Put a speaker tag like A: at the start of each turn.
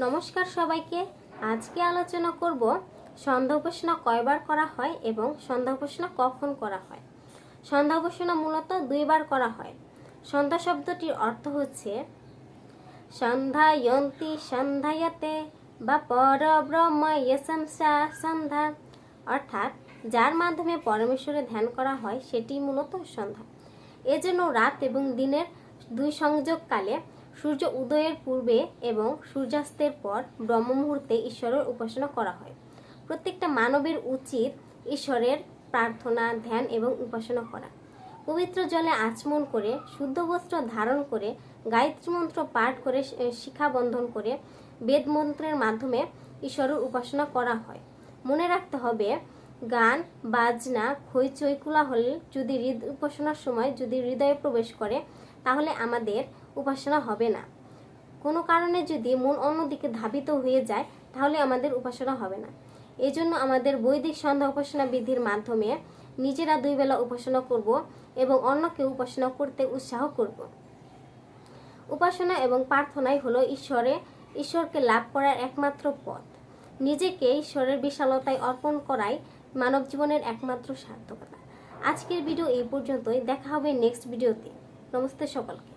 A: নমস্কার সবাইকে। আজকে আলোচনা করব সন্ধ্যা উপাসনা কয়বার করা হয় এবং সন্ধ্যা উপাসনা কখন করা হয়। সন্ধ্যা উপাসনা মূলত দুইবার করা হয়। সন্ধ্যা শব্দটির অর্থ হচ্ছে, সন্ধ্যায়ন্তি সন্ধ্যায়াতে বা পরব্রহ্ম ইয়েসংসা সন্ধ্যা। অর্থাৎ, যার মাধ্যমে পরমেশ্বরে ধ্যান করা হয়, সেটি মূলত সন্ধ্যা। এজন্য রাত এবং দিনের দুই সংযোগকালে সূর্য উদয়ের পূর্বে এবং সূর্যাস্তের পর ব্রহ্ম মুহূর্তে ঈশ্বরের উপাসনা করা হয়। প্রত্যেকটা মানবের উচিত ঈশ্বরের প্রার্থনা ধ্যান এবং উপাসনা করা। পবিত্র জলে আচমন করে শুদ্ধ বস্ত্র ধারণ করে গায়ত্রী মন্ত্র পাঠ করে আহ, শিখা বন্ধন করে বেদ মন্ত্রের মাধ্যমে ঈশ্বরের উপাসনা করা হয়। মনে রাখতে হবে গান বাজনা হইচই হলে যদি হৃদ উপাসনার সময় যদি হৃদয়ে প্রবেশ করে তাহলে আমাদের উপাসনা হবে না। কোনো কারণে যদি মন অন্যদিকে ধাবিত হয়ে যায়, তাহলে আমাদের উপাসনা হবে না। এই জন্য আমাদের বৈদিক সন্ধ্যা উপাসনা বিধির মাধ্যমে নিজেরা দুই বেলা উপাসনা করব এবং অন্যকে উপাসনা করতে উৎসাহ করব। উপাসনা এবং প্রার্থনাই হলো ঈশ্বরে, ঈশ্বরকে লাভ করার একমাত্র পথ। নিজেকে ঈশ্বরের বিশালতায় অর্পণ করাই মানব জীবনের একমাত্র সার্থকতা। আজকের ভিডিও এই পর্যন্তই। দেখা হবে নেক্সট ভিডিওতে নমস্তে সকলকে।